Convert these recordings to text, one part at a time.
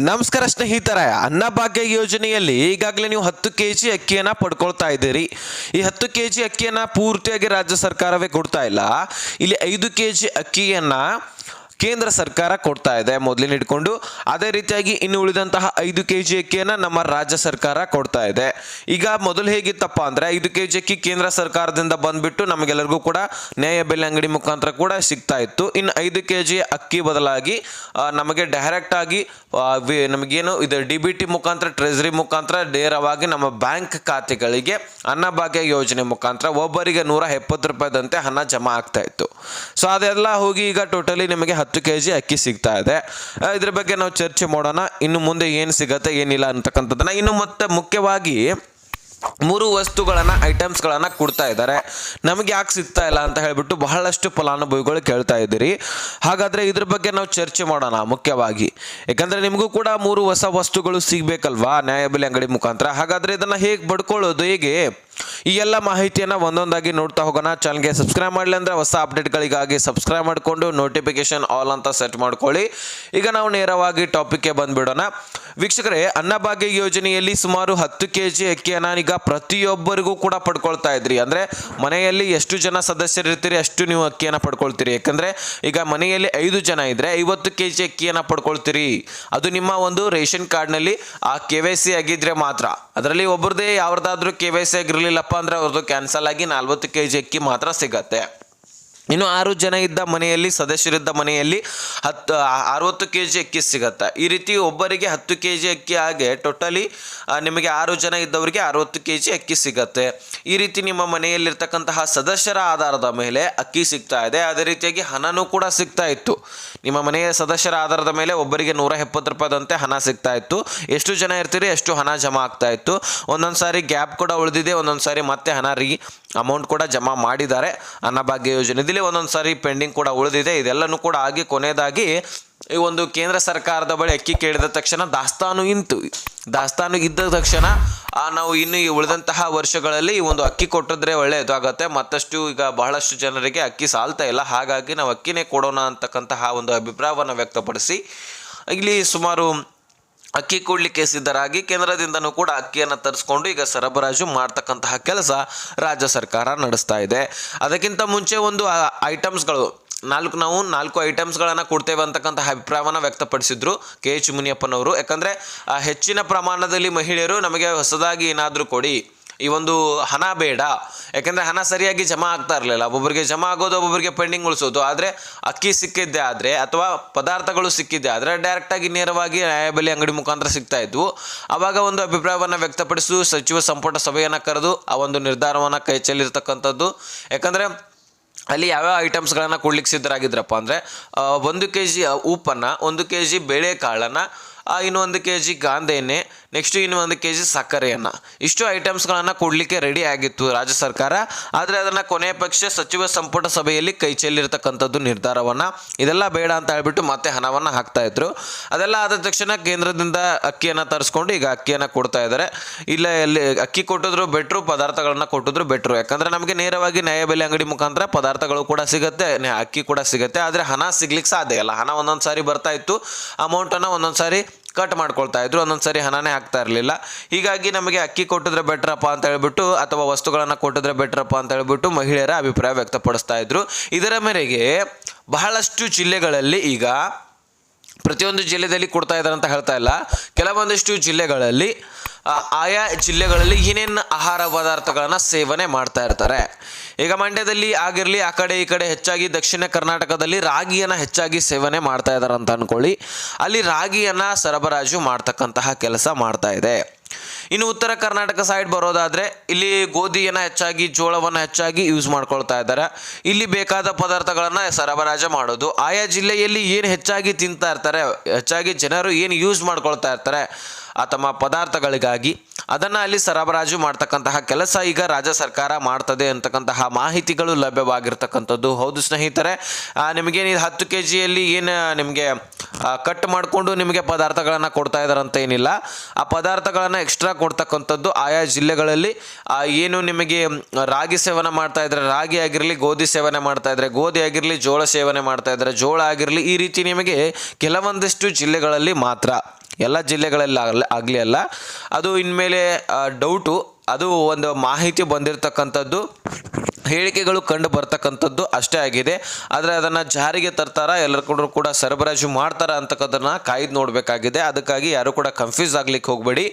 ನಮಸ್ಕಾರ ಸ್ನೇಹಿತರೆ, ಅನ್ನಭಾಗ್ಯ ಯೋಜನೆಯಲ್ಲಿ ಈಗಾಗಲೇ ನೀವು ಹತ್ತು ಕೆ ಜಿ ಅಕ್ಕಿಯನ್ನು ಪಡ್ಕೊಳ್ತಾ ಇದ್ದೀರಿ. ಈ ಹತ್ತು ಕೆ ಜಿ ಅಕ್ಕಿಯನ್ನು ಪೂರ್ತಿಯಾಗಿ ರಾಜ್ಯ ಸರ್ಕಾರವೇ ಕೊಡ್ತಾ ಇಲ್ಲ. ಇಲ್ಲಿ ಐದು ಕೆ ಜಿ ಅಕ್ಕಿಯನ್ನು ಕೇಂದ್ರ ಸರ್ಕಾರ ಕೊಡ್ತಾ ಇದೆ ಮೊದಲಿನ ಇಟ್ಕೊಂಡು. ಅದೇ ರೀತಿಯಾಗಿ ಇನ್ನು ಉಳಿದಂತಹ ಐದು ಕೆ ಜಿ ಅಕ್ಕಿಯನ್ನು ನಮ್ಮ ರಾಜ್ಯ ಸರ್ಕಾರ ಕೊಡ್ತಾ ಇದೆ. ಈಗ ಮೊದಲು ಹೇಗಿತ್ತಪ್ಪ ಅಂದರೆ ಐದು ಕೆ ಜಿ ಅಕ್ಕಿ ಕೇಂದ್ರ ಸರ್ಕಾರದಿಂದ ಬಂದ್ಬಿಟ್ಟು ನಮಗೆಲ್ಲರಿಗೂ ಕೂಡ ನ್ಯಾಯ ಬೆಲೆ ಅಂಗಡಿ ಮುಖಾಂತರ ಕೂಡ ಸಿಗ್ತಾ ಇತ್ತು. ಇನ್ನು ಐದು ಕೆ ಜಿ ಅಕ್ಕಿ ಬದಲಾಗಿ ನಮಗೆ ಡೈರೆಕ್ಟ್ ಆಗಿ ನಮಗೇನು ಇದು ಡಿ ಬಿ ಟಿ ಮುಖಾಂತರ ಟ್ರೆಜರಿ ಮುಖಾಂತರ ನೇರವಾಗಿ ನಮ್ಮ ಬ್ಯಾಂಕ್ ಖಾತೆಗಳಿಗೆ ಅನ್ನಭಾಗ್ಯ ಯೋಜನೆ ಮುಖಾಂತರ ಒಬ್ಬರಿಗೆ ನೂರ ಎಪ್ಪತ್ತು ರೂಪಾಯಿದಂತೆ ಹಣ ಜಮಾ ಆಗ್ತಾ ಇತ್ತು. ಸೊ ಅದೆಲ್ಲ ಹೋಗಿ ಈಗ ಟೋಟಲಿ ನಿಮಗೆ ಹತ್ತು ಕೆ ಜಿ ಅಕ್ಕಿ ಸಿಗ್ತಾ ಇದೆ. ಇದ್ರ ಬಗ್ಗೆ ನಾವು ಚರ್ಚೆ ಮಾಡೋಣ. ಇನ್ನು ಮುಂದೆ ಏನು ಸಿಗತ್ತೆ, ಏನಿಲ್ಲ ಅಂತಕ್ಕಂಥದ್ದನ್ನ ಇನ್ನು ಮತ್ತೆ ಮುಖ್ಯವಾಗಿ ಮೂರು ವಸ್ತುಗಳನ್ನು, ಐಟಮ್ಸ್ಗಳನ್ನು ಕೊಡ್ತಾ ಇದ್ದಾರೆ. ನಮಗೆ ಯಾಕೆ ಸಿಗ್ತಾ ಇಲ್ಲ ಅಂತ ಹೇಳಿಬಿಟ್ಟು ಬಹಳಷ್ಟು ಫಲಾನುಭವಿಗಳು ಕೇಳ್ತಾ ಇದ್ದೀರಿ. ಹಾಗಾದರೆ ಇದ್ರ ಬಗ್ಗೆ ನಾವು ಚರ್ಚೆ ಮಾಡೋಣ ಮುಖ್ಯವಾಗಿ. ಯಾಕಂದರೆ ನಿಮಗೂ ಕೂಡ ಮೂರು ಹೊಸ ವಸ್ತುಗಳು ಸಿಗಬೇಕಲ್ವಾ ನ್ಯಾಯಬೆಲೆ ಅಂಗಡಿ ಮುಖಾಂತರ. ಹಾಗಾದರೆ ಇದನ್ನು ಹೇಗೆ ಬಡ್ಕೊಳ್ಳೋದು ಹೇಗೆ? ಈ ಎಲ್ಲ ಮಾಹಿತಿಯನ್ನು ಒಂದೊಂದಾಗಿ ನೋಡ್ತಾ ಹೋಗೋಣ. ಚಾನಲ್ಗೆ ಸಬ್ಸ್ಕ್ರೈಬ್ ಮಾಡಲಿ ಅಂದರೆ ಹೊಸ ಅಪ್ಡೇಟ್ಗಳಿಗಾಗಿ ಸಬ್ಸ್ಕ್ರೈಬ್ ಮಾಡಿಕೊಂಡು ನೋಟಿಫಿಕೇಶನ್ ಆಲ್ ಅಂತ ಸೆಟ್ ಮಾಡ್ಕೊಳ್ಳಿ. ಈಗ ನಾವು ನೇರವಾಗಿ ಟಾಪಿಕ್ಗೆ ಬಂದ್ಬಿಡೋಣ. ವೀಕ್ಷಕರೇ, ಅನ್ನಭಾಗ್ಯ ಯೋಜನೆಯಲ್ಲಿ ಸುಮಾರು ಹತ್ತು ಕೆ ಜಿ ಅಕ್ಕಿಯನ್ನು ಈಗ ಪ್ರತಿಯೊಬ್ಬರಿಗೂ ಕೂಡ ಪಡ್ಕೊಳ್ತಾ ಇದ್ರಿ. ಅಂದರೆ ಮನೆಯಲ್ಲಿ ಎಷ್ಟು ಜನ ಸದಸ್ಯರು ಇರ್ತೀರಿ ಅಷ್ಟು ನೀವು ಅಕ್ಕಿಯನ್ನು ಪಡ್ಕೊಳ್ತೀರಿ. ಯಾಕಂದರೆ ಈಗ ಮನೆಯಲ್ಲಿ ಐದು ಜನ ಇದ್ದರೆ ಐವತ್ತು ಕೆ ಜಿ ಅಕ್ಕಿಯನ್ನು ಪಡ್ಕೊಳ್ತೀರಿ. ಅದು ನಿಮ್ಮ ಒಂದು ರೇಷನ್ ಕಾರ್ಡ್ನಲ್ಲಿ ಆ ಕೆ ವೈ ಸಿ ಆಗಿದ್ದರೆ ಮಾತ್ರ. ಅದರಲ್ಲಿ ಒಬ್ಬರದೇ ಯಾವ್ದಾದ್ರೂ ಕೆ ವೈ ಸಿ ಆಗಿರಲಿಲ್ಲಪ್ಪ ಅಂದರೆ ಅವ್ರದ್ದು ಕ್ಯಾನ್ಸಲ್ ಆಗಿ ನಲ್ವತ್ತು ಕೆ ಜಿ ಅಕ್ಕಿ ಮಾತ್ರ ಸಿಗತ್ತೆ. ಇನ್ನು ಆರು ಜನ ಇದ್ದ ಮನೆಯಲ್ಲಿ, ಸದಸ್ಯರಿದ್ದ ಮನೆಯಲ್ಲಿ ಹತ್ತು ಅರವತ್ತು ಕೆ ಜಿ ಅಕ್ಕಿ ಸಿಗತ್ತೆ? ಈ ರೀತಿ ಒಬ್ಬರಿಗೆ ಹತ್ತು ಕೆ ಜಿ ಅಕ್ಕಿ ಹಾಗೆ ಟೋಟಲಿ ನಿಮಗೆ ಆರು ಜನ ಇದ್ದವರಿಗೆ ಅರವತ್ತು ಕೆ ಜಿ ಅಕ್ಕಿ ಸಿಗತ್ತೆ. ಈ ರೀತಿ ನಿಮ್ಮ ಮನೆಯಲ್ಲಿರ್ತಕ್ಕಂತಹ ಸದಸ್ಯರ ಆಧಾರದ ಮೇಲೆ ಅಕ್ಕಿ ಸಿಗ್ತಾ ಇದೆ. ಅದೇ ರೀತಿಯಾಗಿ ಹಣನೂ ಕೂಡ ಸಿಗ್ತಾ ಇತ್ತು. ನಿಮ್ಮ ಮನೆಯ ಸದಸ್ಯರ ಆಧಾರದ ಮೇಲೆ ಒಬ್ಬರಿಗೆ ನೂರ ಎಪ್ಪತ್ತು ರೂಪಾಯಿದಂತೆ ಹಣ ಸಿಗ್ತಾ ಇತ್ತು. ಎಷ್ಟು ಜನ ಇರ್ತೀರಿ? ಎಷ್ಟು ಹಣ ಜಮಾ ಆಗ್ತಾ ಇತ್ತು. ಒಂದೊಂದು ಸಾರಿ ಗ್ಯಾಪ್ ಕೂಡ ಉಳಿದಿದೆ. ಒಂದೊಂದು ಸಾರಿ ಮತ್ತೆ ಹಣ ರೀ, ಅಮೌಂಟ್ ಕೂಡ ಜಮಾ ಮಾಡಿದ್ದಾರೆ. ಅನ್ನಭಾಗ್ಯ ಯೋಜನೆಯಲ್ಲಿ ಒಂದೊಂದು ಸಾರಿ ಪೆಂಡಿಂಗ್ ಕೂಡ ಉಳಿದಿದೆ. ಇದೆಲ್ಲನೂ ಕೂಡ ಆಗಿ ಕೊನೆಯದಾಗಿ ಈ ಒಂದು ಕೇಂದ್ರ ಸರ್ಕಾರದ ಬಳಿ ಅಕ್ಕಿ ಕೇಳಿದ ತಕ್ಷಣ ದಾಸ್ತಾನು ಇಂತು. ದಾಸ್ತಾನು ಇದ್ದ ತಕ್ಷಣ ನಾವು ಇನ್ನು ಈ ಉಳಿದಂತಹ ವರ್ಷಗಳಲ್ಲಿ ಈ ಒಂದು ಅಕ್ಕಿ ಕೊಟ್ಟಿದ್ರೆ ಒಳ್ಳೆಯದಾಗತ್ತೆ. ಮತ್ತಷ್ಟು ಈಗ ಬಹಳಷ್ಟು ಜನರಿಗೆ ಅಕ್ಕಿ ಸಾಲ್ತಾ ಇಲ್ಲ. ಹಾಗಾಗಿ ನಾವು ಅಕ್ಕಿನೇ ಕೊಡೋಣ ಅಂತಕ್ಕಂತಹ ಒಂದು ಅಭಿಪ್ರಾಯವನ್ನು ವ್ಯಕ್ತಪಡಿಸಿ, ಇಲ್ಲಿ ಸುಮಾರು ಅಕ್ಕಿ ಕೂಡಲಿಕ್ಕೆ ಸಿದ್ಧರಾಗಿ ಕೇಂದ್ರದಿಂದನೂ ಕೂಡ ಅಕ್ಕಿಯನ್ನು ತರಿಸ್ಕೊಂಡು ಈಗ ಸರಬರಾಜು ಮಾಡ್ತಕ್ಕಂತಹ ಕೆಲಸ ರಾಜ್ಯ ಸರ್ಕಾರ ನಡೆಸ್ತಾ ಇದೆ. ಅದಕ್ಕಿಂತ ಮುಂಚೆ ಒಂದು ಐಟಮ್ಸ್ಗಳು, ನಾಲ್ಕು ನಾವು ನಾಲ್ಕು ಐಟಮ್ಸ್ಗಳನ್ನು ಕೊಡ್ತೇವೆ ಅಂತಕ್ಕಂತಹ ಅಭಿಪ್ರಾಯವನ್ನು ವ್ಯಕ್ತಪಡಿಸಿದ್ರು ಕೆ ಎಚ್ ಮುನಿಯಪ್ಪನವರು. ಯಾಕಂದರೆ ಹೆಚ್ಚಿನ ಪ್ರಮಾಣದಲ್ಲಿ ಮಹಿಳೆಯರು ನಮಗೆ ಹೊಸದಾಗಿ ಏನಾದರೂ ಕೊಡಿ ಈ ಒಂದು ಹಣ ಬೇಡ. ಯಾಕಂದರೆ ಹಣ ಸರಿಯಾಗಿ ಜಮಾ ಆಗ್ತಾ ಇರಲಿಲ್ಲ. ಒಬ್ಬೊಬ್ಬರಿಗೆ ಜಮಾ ಆಗೋದು ಒಬ್ಬೊಬ್ಬರಿಗೆ ಪೆಂಡಿಂಗ್ ಉಳಿಸೋದು. ಆದರೆ ಅಕ್ಕಿ ಸಿಕ್ಕಿದ್ದೆ ಆದರೆ ಅಥವಾ ಪದಾರ್ಥಗಳು ಸಿಕ್ಕಿದ್ದೆ ಆದರೆ ಡೈರೆಕ್ಟಾಗಿ ನೇರವಾಗಿ ನ್ಯಾಯಬೆಲೆ ಅಂಗಡಿ ಮುಖಾಂತರ ಸಿಗ್ತಾ ಇದ್ವು. ಆವಾಗ ಒಂದು ಅಭಿಪ್ರಾಯವನ್ನು ವ್ಯಕ್ತಪಡಿಸಿ, ಸಚಿವ ಸಂಪುಟ ಸಭೆಯನ್ನು ಕರೆದು ಆ ಒಂದು ನಿರ್ಧಾರವನ್ನು ಕೈ ಚೆಲ್ಲಿರ್ತಕ್ಕಂಥದ್ದು. ಯಾಕಂದರೆ ಅಲ್ಲಿ ಯಾವ್ಯಾವ ಐಟಮ್ಸ್ಗಳನ್ನು ಕೊಡ್ಲಿಕ್ಕೆ ಸಿದ್ಧರಾಗಿದ್ರಪ್ಪ ಅಂದರೆ ಒಂದು ಕೆ ಜಿ ಉಪ್ಪನ್ನು, ಒಂದು ಕೆ ಜಿ ಬೇಳೆಕಾಳನ್ನು ಇನ್ನೊಂದು ಕೆ ಜಿ ಗಾಂಧೆಣ್ಣೆ ನೆಕ್ಸ್ಟ್ ಇನ್ನು ಒಂದು ಕೆ ಜಿ ಸಕ್ಕರೆಯನ್ನು. ಇಷ್ಟು ಐಟಮ್ಸ್ಗಳನ್ನು ಕೊಡಲಿಕ್ಕೆ ರೆಡಿ ಆಗಿತ್ತು ರಾಜ್ಯ ಸರ್ಕಾರ. ಆದರೆ ಅದನ್ನು ಕೊನೆಯ ಪಕ್ಷ ಸಚಿವ ಸಂಪುಟ ಸಭೆಯಲ್ಲಿ ಕೈ ಚೆಲ್ಲಿರ್ತಕ್ಕಂಥದ್ದು ನಿರ್ಧಾರವನ್ನು. ಇದೆಲ್ಲ ಬೇಡ ಅಂತ ಹೇಳ್ಬಿಟ್ಟು ಮತ್ತೆ ಹಣವನ್ನು ಹಾಕ್ತಾ ಇದ್ರು. ಅದೆಲ್ಲ ಆದ ತಕ್ಷಣ ಕೇಂದ್ರದಿಂದ ಅಕ್ಕಿಯನ್ನು ತರಿಸ್ಕೊಂಡು ಈಗ ಅಕ್ಕಿಯನ್ನು ಕೊಡ್ತಾ ಇದ್ದಾರೆ. ಇಲ್ಲ, ಎಲ್ಲಿ ಅಕ್ಕಿ ಕೊಟ್ಟಿದ್ರು ಬೆಟ್ರು, ಪದಾರ್ಥಗಳನ್ನು ಕೊಟ್ಟಿದ್ರು ಬೆಟ್ರು. ಯಾಕಂದರೆ ನಮಗೆ ನೇರವಾಗಿ ನ್ಯಾಯಬೆಲೆ ಅಂಗಡಿ ಮುಖಾಂತರ ಪದಾರ್ಥಗಳು ಕೂಡ ಸಿಗುತ್ತೆ ಅಕ್ಕಿ ಕೂಡ ಸಿಗುತ್ತೆ. ಆದರೆ ಹಣ ಸಿಗ್ಲಿಕ್ಕೆ ಸಾಧ್ಯ ಇಲ್ಲ. ಹಣ ಒಂದೊಂದು ಸಾರಿ ಬರ್ತಾ ಇತ್ತು. ಅಮೌಂಟನ್ನು ಒಂದೊಂದು ಸಾರಿ ಕಟ್ ಮಾಡ್ಕೊಳ್ತಾ ಇದ್ರು, ಒಂದೊಂದು ಸರಿ ಹಣನೇ ಹಾಕ್ತಾ ಇರಲಿಲ್ಲ. ಹೀಗಾಗಿ ನಮಗೆ ಅಕ್ಕಿ ಕೊಟ್ಟಿದ್ರೆ ಬೆಟ್ರಪ್ಪ ಅಂತ ಹೇಳ್ಬಿಟ್ಟು, ಅಥವಾ ವಸ್ತುಗಳನ್ನು ಕೊಟ್ಟಿದ್ರೆ ಬೆಟ್ರಪ್ಪ ಅಂತ ಹೇಳ್ಬಿಟ್ಟು ಮಹಿಳೆಯರ ಅಭಿಪ್ರಾಯ ವ್ಯಕ್ತಪಡಿಸ್ತಾ ಇದ್ರು. ಇದರ ಮೇರೆಗೆ ಬಹಳಷ್ಟು ಜಿಲ್ಲೆಗಳಲ್ಲಿ ಈಗ ಪ್ರತಿಯೊಂದು ಜಿಲ್ಲೆಯಲ್ಲಿ ಕೊಡ್ತಾ ಇದ್ದಾರೆ ಅಂತ ಹೇಳ್ತಾ ಇಲ್ಲ. ಕೆಲವೊಂದಿಷ್ಟು ಜಿಲ್ಲೆಗಳಲ್ಲಿ ಆಯಾ ಜಿಲ್ಲೆಗಳಲ್ಲಿ ಏನೇನು ಆಹಾರ ಪದಾರ್ಥಗಳನ್ನು ಸೇವನೆ ಮಾಡ್ತಾ ಇರ್ತಾರೆ? ಈಗ ಮಂಡ್ಯದಲ್ಲಿ ಆಗಿರಲಿ, ಆ ಕಡೆ ಈ ಕಡೆ ಹೆಚ್ಚಾಗಿ ದಕ್ಷಿಣ ಕರ್ನಾಟಕದಲ್ಲಿ ರಾಗಿಯನ್ನು ಹೆಚ್ಚಾಗಿ ಸೇವನೆ ಮಾಡ್ತಾ ಇದ್ದಾರೆ ಅಂತ ಅಂದ್ಕೊಳ್ಳಿ ಅಲ್ಲಿ ರಾಗಿಯನ್ನು ಸರಬರಾಜು ಮಾಡ್ತಕ್ಕಂತಹ ಕೆಲಸ ಮಾಡ್ತಾ ಇದೆ. ಇನ್ನು ಉತ್ತರ ಕರ್ನಾಟಕ ಸೈಡ್ ಬರೋದಾದರೆ, ಇಲ್ಲಿ ಗೋಧಿಯನ್ನು ಹೆಚ್ಚಾಗಿ, ಜೋಳವನ್ನು ಹೆಚ್ಚಾಗಿ ಯೂಸ್ ಮಾಡ್ಕೊಳ್ತಾ ಇದ್ದಾರೆ ಇಲ್ಲಿ ಬೇಕಾದ ಪದಾರ್ಥಗಳನ್ನು ಸರಬರಾಜು ಮಾಡೋದು. ಆಯಾ ಜಿಲ್ಲೆಯಲ್ಲಿ ಏನು ಹೆಚ್ಚಾಗಿ ತಿಂತಾ ಇರ್ತಾರೆ? ಹೆಚ್ಚಾಗಿ ಜನರು ಏನು ಯೂಸ್ ಮಾಡ್ಕೊಳ್ತಾ ಇರ್ತಾರೆ? ಆ ತಮ್ಮ ಪದಾರ್ಥಗಳಿಗಾಗಿ. ಅದನ್ನು ಅಲ್ಲಿ ಸರಬರಾಜು ಮಾಡ್ತಕ್ಕಂತಹ ಕೆಲಸ ಈಗ ರಾಜ್ಯ ಸರ್ಕಾರ ಮಾಡ್ತದೆ ಅಂತಕ್ಕಂತಹ ಮಾಹಿತಿಗಳು ಲಭ್ಯವಾಗಿರ್ತಕ್ಕಂಥದ್ದು. ಹೌದು ಸ್ನೇಹಿತರೆ ನಿಮಗೆ ನಿಮಗೇನು ಹತ್ತು ಕೆ ಜಿಯಲ್ಲಿ ಏನು ನಿಮಗೆ ಕಟ್ ಮಾಡಿಕೊಂಡು ನಿಮಗೆ ಪದಾರ್ಥಗಳನ್ನು ಕೊಡ್ತಾ ಇದ್ದಾರೆ ಅಂತ ಏನಿಲ್ಲ. ಆ ಪದಾರ್ಥಗಳನ್ನು ಎಕ್ಸ್ಟ್ರಾ ಕೊಡ್ತಕ್ಕಂಥದ್ದು ಆಯಾ ಜಿಲ್ಲೆಗಳಲ್ಲಿ. ಏನು ನಿಮಗೆ ರಾಗಿ ಸೇವನೆ ಮಾಡ್ತಾ ಇದ್ರೆ ರಾಗಿ ಆಗಿರಲಿ, ಗೋಧಿ ಸೇವನೆ ಮಾಡ್ತಾ ಇದ್ರೆ ಗೋಧಿ ಆಗಿರಲಿ, ಜೋಳ ಸೇವನೆ ಮಾಡ್ತಾ ಇದ್ದಾರೆ ಜೋಳ ಆಗಿರಲಿ, ಈ ರೀತಿ ನಿಮಗೆ ಕೆಲವೊಂದಿಷ್ಟು ಜಿಲ್ಲೆಗಳಲ್ಲಿ ಮಾತ್ರ. ಎಲ್ಲ ಜಿಲ್ಲೆಗಳಲ್ಲಿ ಆಗಲಿ ಆಗಲಿ ಅಲ್ಲ. ಅದು ಇನ್ಮೇಲೆ ಡೌಟು ಅದು ಒಂದು ಮಾಹಿತಿ ಬಂದಿರತಕ್ಕಂಥದ್ದು ಹೇಳಿಕೆಗಳು ಕಂಡು ಬರ್ತಕ್ಕಂಥದ್ದು ಅಷ್ಟೇ ಆಗಿದೆ. ಆದರೆ ಅದನ್ನು ಜಾರಿಗೆ ತರ್ತಾರ? ಎಲ್ಲರೂ ಕೂಡ ಸರಬರಾಜು ಮಾಡ್ತಾರ ಅಂತಕ್ಕದನ್ನ ಕಾಯ್ದು ನೋಡಬೇಕಾಗಿದೆ. ಅದಕ್ಕಾಗಿ ಯಾರು ಕೂಡ ಕನ್ಫ್ಯೂಸ್ ಆಗ್ಲಿಕ್ಕೆ ಹೋಗಬೇಡಿ.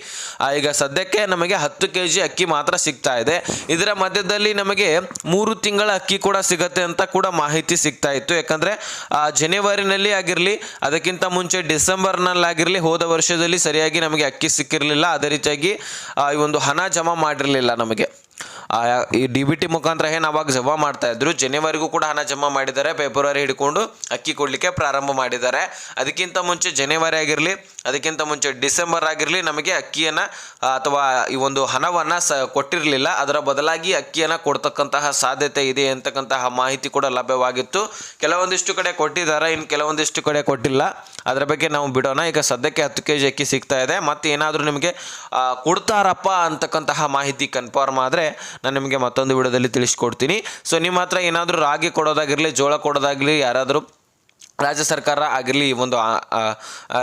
ಈಗ ಸದ್ಯಕ್ಕೆ ನಮಗೆ ಹತ್ತು ಕೆ ಜಿ ಅಕ್ಕಿ ಮಾತ್ರ ಸಿಗ್ತಾ ಇದೆ. ಇದರ ಮಧ್ಯದಲ್ಲಿ ನಮಗೆ ಮೂರು ತಿಂಗಳ ಅಕ್ಕಿ ಕೂಡ ಸಿಗತ್ತೆ ಅಂತ ಕೂಡ ಮಾಹಿತಿ ಸಿಗ್ತಾ ಇತ್ತು. ಯಾಕಂದರೆ ಜನವರಿನಲ್ಲಿ ಆಗಿರಲಿ, ಅದಕ್ಕಿಂತ ಮುಂಚೆ ಡಿಸೆಂಬರ್ನಲ್ಲಾಗಿರಲಿ, ಹೋದ ವರ್ಷದಲ್ಲಿ ಸರಿಯಾಗಿ ನಮಗೆ ಅಕ್ಕಿ ಸಿಕ್ಕಿರಲಿಲ್ಲ. ಅದೇ ರೀತಿಯಾಗಿ ಈ ಒಂದು ಹಣ ಜಮಾ ಮಾಡಿರಲಿಲ್ಲ ನಮಗೆ. ಈ ಡಿ ಬಿ ಟಿ ಮುಖಾಂತರ ಏನು ಅವಾಗ ಜಮಾ ಮಾಡ್ತಾ ಇದ್ರು, ಜನವರಿಗೂ ಕೂಡ ಹಣ ಜಮಾ ಮಾಡಿದ್ದಾರೆ ಫೆಬ್ರವರಿ ಹಿಡ್ಕೊಂಡು ಅಕ್ಕಿ ಕೊಡಲಿಕ್ಕೆ ಪ್ರಾರಂಭ ಮಾಡಿದ್ದಾರೆ. ಅದಕ್ಕಿಂತ ಮುಂಚೆ ಜನವರಿ ಆಗಿರಲಿ, ಅದಕ್ಕಿಂತ ಮುಂಚೆ ಡಿಸೆಂಬರ್ ಆಗಿರಲಿ ನಮಗೆ ಅಕ್ಕಿಯನ್ನು, ಅಥವಾ ಈ ಒಂದು ಹಣವನ್ನು ಸ, ಕೊಟ್ಟಿರಲಿಲ್ಲ. ಅದರ ಬದಲಾಗಿ ಅಕ್ಕಿಯನ್ನು ಕೊಡ್ತಕ್ಕಂತಹ ಸಾಧ್ಯತೆ ಇದೆ ಅಂತಕ್ಕಂತಹ ಮಾಹಿತಿ ಕೂಡ ಲಭ್ಯವಾಗಿತ್ತು. ಕೆಲವೊಂದಿಷ್ಟು ಕಡೆ ಕೊಟ್ಟಿದ್ದಾರೆ, ಇನ್ನು ಕೆಲವೊಂದಿಷ್ಟು ಕಡೆ ಕೊಟ್ಟಿಲ್ಲ. ಅದರ ಬಗ್ಗೆ ನಾವು ಬಿಡೋಣ. ಈಗ ಸದ್ಯಕ್ಕೆ ಹತ್ತು ಕೆ ಜಿ ಅಕ್ಕಿ ಸಿಗ್ತಾ ಇದೆ. ಮತ್ತು ಏನಾದರೂ ನಿಮಗೆ ಕೊಡ್ತಾರಪ್ಪ ಅಂತಕ್ಕಂತಹ ಮಾಹಿತಿ ಕನ್ಫರ್ಮ್ ಆದರೆ ನಾನು ನಿಮಗೆ ಮತ್ತೊಂದು ವಿಡಿಯೋದಲ್ಲಿ ತಿಳಿಸ್ಕೊಡ್ತೀನಿ. ಸೊ ನಿಮ್ಮ ಹತ್ರ ಏನಾದರೂ ರಾಗಿ ಕೊಡೋದಾಗಿರಲಿ, ಜೋಳ ಕೊಡೋದಾಗಲಿ ಯಾರಾದರೂ ರಾಜ್ಯ ಸರ್ಕಾರ ಆಗಿರಲಿ, ಈ ಒಂದು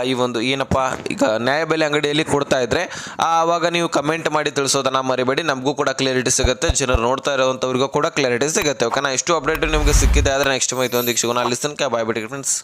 ಈ ಒಂದು, ಏನಪ್ಪ, ಈಗ ನ್ಯಾಯಬೆಲೆ ಅಂಗಡಿಯಲ್ಲಿ ಕೊಡ್ತಾ ಇದ್ರೆ ಆವಾಗ ನೀವು ಕಮೆಂಟ್ ಮಾಡಿ ತಿಳಿಸೋದನ್ನ ಮರಿಬೇಡಿ. ನಮಗೂ ಕೂಡ ಕ್ಲಾರಿಟಿ ಸಿಗುತ್ತೆ. ಜನರು ನೋಡ್ತಾ ಇರೋವಂಥವ್ರಿಗೂ ಕೂಡ ಕ್ಲಾರಿಟಿ ಸಿಗುತ್ತೆ. ಓಕೆನಾ ಇಷ್ಟು ಅಪ್ಡೇಟ್ ನಿಮಗೆ ಸಿಕ್ಕಿದೆ ಆದರೆ ನೆಕ್ಸ್ಟ್ ಮೈತೊಂದಿಗೆ ಸಿಗೋಣ. ಅಲ್ಲಿ ತನಕ ಬಾಯ್ ಬಿಡಿ ಫ್ರೆಂಡ್ಸ್